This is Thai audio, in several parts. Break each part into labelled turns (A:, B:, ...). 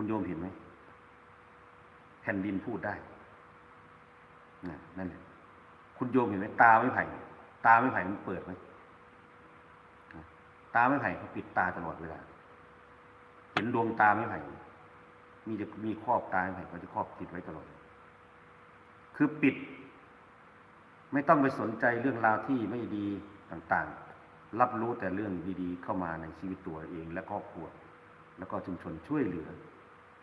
A: คุณโยมเห็นไหมแผ่นดินพูดได้นั่นแหละคุณโยมเห็นไหมตาไม่ไผ่ ตาไม่ไผ่มันเปิดไหมตาไม่ไผ่เขาปิดตาตลอดเวลาเห็นดวงตาไม่ไผ่มีจะมีครอบตาไม่ไผ่เขาจะครอบปิดไว้ตลอด คือปิด ไม่ต้องไปสนใจเรื่องราวที่ไม่ดีต่างๆ รับรู้แต่เรื่องดีๆ เข้ามาในชีวิตตัวเองและครอบครัว แล้วก็ชุมชนช่วยเหลือ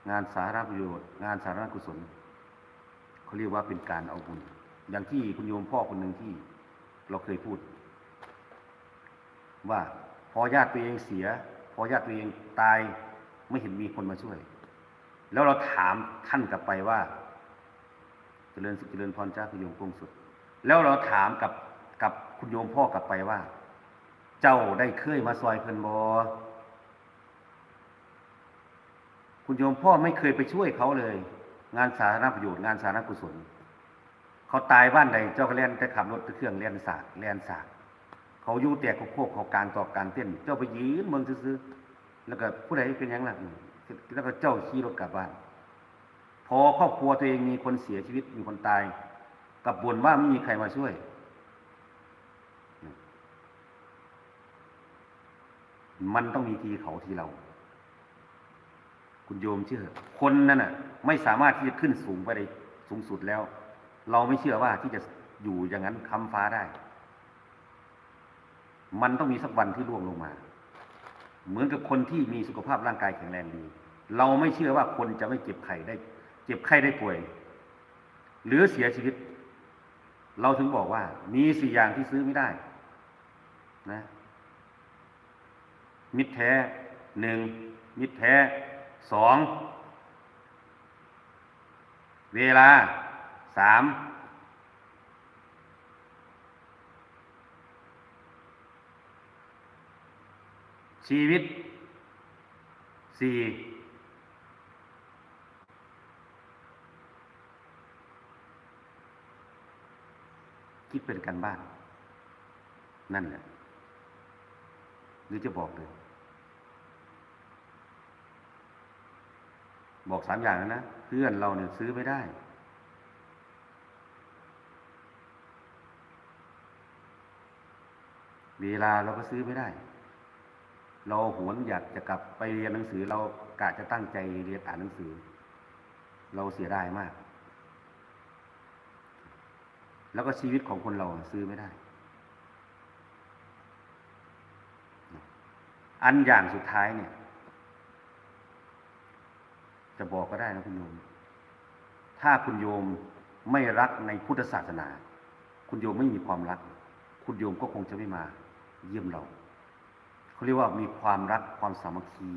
A: งานสาธารณประโยชน์ งานสาธารณกุศลเขาเรียกว่าเป็นการเอาบุญ อย่างที่คุณโยมพ่อคนหนึ่งที่เราเคยพูด ว่าพอญาติตัวเองเสีย พอญาติตัวเองตายไม่เห็นมีคนมาช่วย แล้วเราถามท่านกลับไปว่า เจริญสุขเจริญพรจ้าคุณโยมกงสุด แล้วเราถามกับกับคุณโยมพ่อกลับไปว่า เจ้าได้เคยมาซอยเพิ่นบอ คุณโยมพ่อไม่เคยไปช่วยเขาเลย งานสาธารณประโยชน์งานสาธารณกุศลเขาตายบ้านใดเจ้าก็เล่นแต่ขับรถเครื่องเล่นสากเล่นสากเขาอยู่แต่เขาโคกเขากางตอกางเต้น เจ้าไปยืนเมืองซื้อๆแล้วก็ผู้ใดเป็นยังล่ะอืมแล้วก็เจ้าขี่รถกลับบ้าน พอครอบครัวตัวเองมีคนเสียชีวิตมีคนตายกับบ่นว่าไม่มีใครมาช่วย มันต้องมีทีเขาทีเรา คุณโยมเชื่อ คนนั่นน่ะ ไม่สามารถที่จะขึ้นสูงไปได้สูงสุดแล้ว เราไม่เชื่อว่าที่จะอยู่อย่างนั้นค้ำฟ้าได้ มันต้องมีสักวันที่ร่วงลงมา เหมือนกับคนที่มีสุขภาพร่างกายแข็งแรงดี เราไม่เชื่อว่าคนจะไม่เจ็บไข้ได้ เจ็บไข้ได้ป่วย หรือเสียชีวิต เราถึงบอกว่า มีสี่อย่างที่ซื้อไม่ได้ นะ มิตรแท้หนึ่งมิตรแท้ สองเวลาสามชีวิตสี่คิดเป็นกันบ้าน นั่นแหละหรือจะบอกเลย บอกสามอย่างแล้วนะเพื่อนเราเนี่ยซื้อไม่ได้ เวลาเราก็ซื้อไม่ได้ เราหวนอยากจะกลับไปเรียนหนังสือ เรากะจะตั้งใจเรียนอ่านหนังสือ เราเสียดายมาก แล้วก็ชีวิตของคนเราซื้อไม่ได้ อันอย่างสุดท้ายเนี่ย จะบอกก็ได้นะคุณโยม ถ้าคุณโยมไม่รักในพุทธศาสนา คุณโยมไม่มีความรัก คุณโยมก็คงจะไม่มา เยี่ยมเราเขาเรียกว่ามีความรักความสามัคคี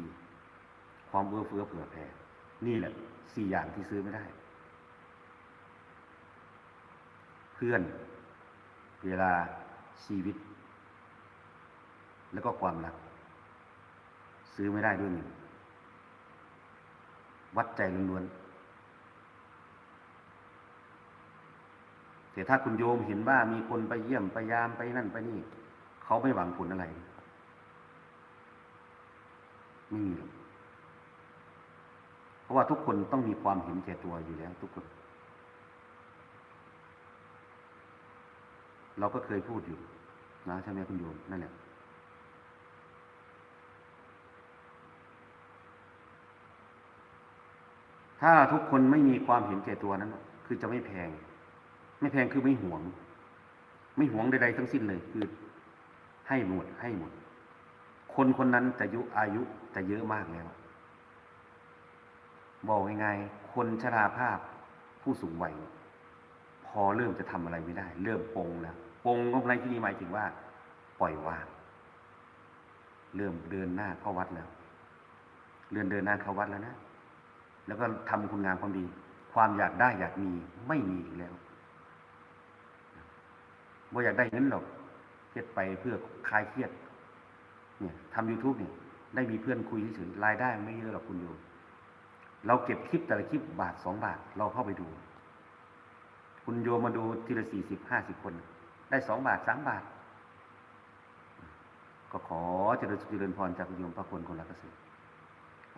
A: ความเอื้อเฟื้อเผื่อแผ่นี่แหละสี่อย่างที่ซื้อไม่ได้ เพื่อน เวลาชีวิต แล้วก็ความรัก ซื้อไม่ได้ด้วยเงิน วัดใจล้วนๆแต่ถ้าคุณโยมเห็นว่ามีคนไปเยี่ยมไปยามไปนั่นไปนี่ เขาไม่หวังผลอะไรไม่มีหรอกเพราะว่าทุกคนต้องมีความเห็นแก่ตัวอยู่แล้ว ทุกคน เราก็เคยพูดอยู่ นะใช่ไหมคุณโยมนั่นแหละ ถ้าทุกคนไม่มีความเห็นแก่ตัวนั้น คือจะไม่แพง ไม่แพงคือไม่หวง ไม่หวงใดๆทั้งสิ้นเลย คือ ให้หมดให้หมด คนคนนั้นจะยุอายุจะเยอะมากแล้วบอกง่ายๆคนชราภาพผู้สูงวัยพอเริ่มจะทำอะไรไม่ได้ เริ่มปงแล้วปงก็ในที่นี้หมายถึงว่า ปล่อยวางเริ่มเดินหน้าเข้าวัดแล้วเลื่อนเดินหน้าเข้าวัดแล้วนะ แล้วก็ทำคุณงามความดี ความอยากได้อยากมีไม่มีอีกแล้วว่าอยากได้เงินหรอกเฮ็ดไปเพื่อคลายเครียด เนี่ยทำ YouTube เนี่ย ได้มีเพื่อนคุยเฉยๆรายได้ไม่เยอะหรอกคุณโยมเราเก็บคลิปแต่ละคลิปบาทสองบาท เราเข้าไปดู คุณโยมมาดูทีละสี่สิบห้าสิบคน ได้สองบาทสามบาท ก็ขอเจริญสุขเจริญพรจากคุณโยมพระคุณคนละเกษตร